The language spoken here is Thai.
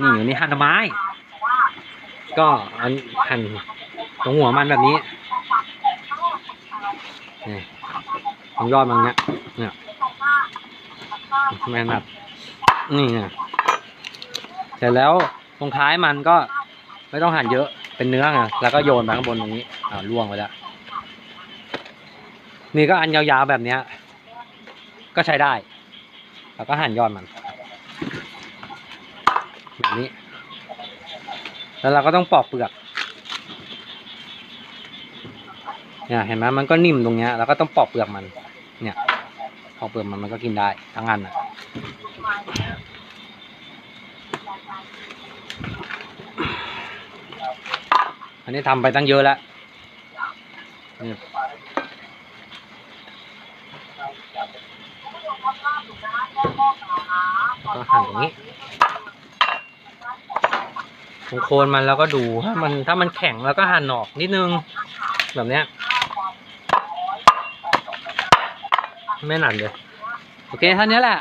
นี่อันนี้หั่นไม้ ก็อันหั่นตรงหัวมันแบบนี้นี่ตรงยอดมันเนี้ยเนี่ยแม่นัดนี่ไงเสร็จแล้วตรงท้ายมันก็ไม่ต้องหั่นเยอะเป็นเนื้อไงแล้วก็โยนไปข้างบนตรงนี้อ่าล่วงไปแล้วนี่ก็อันยาวๆแบบเนี้ยก็ใช้ได้ แล้วก็หั่นยอดมัน แบบนี้ แล้วเราก็ต้องปอกเปลือกเนี่ยเห็นไหมมันก็นิ่มตรงเนี้ยแล้วก็ต้องปอกเปลือกมัน เนี่ยปอกเปลือกมันมันก็กินได้ทั้งอันอะอันนี้ทำไปตั้งเยอะแล้วนี่ก็หั่นอย่างนี้ ตรงโคนมันแล้วก็ดูถ้ามันถ้ามันแข็งแล้วก็หั่นออกนิดนึง แบบเนี้ยไม่หนันเลย โอเคเท่านี้แหละ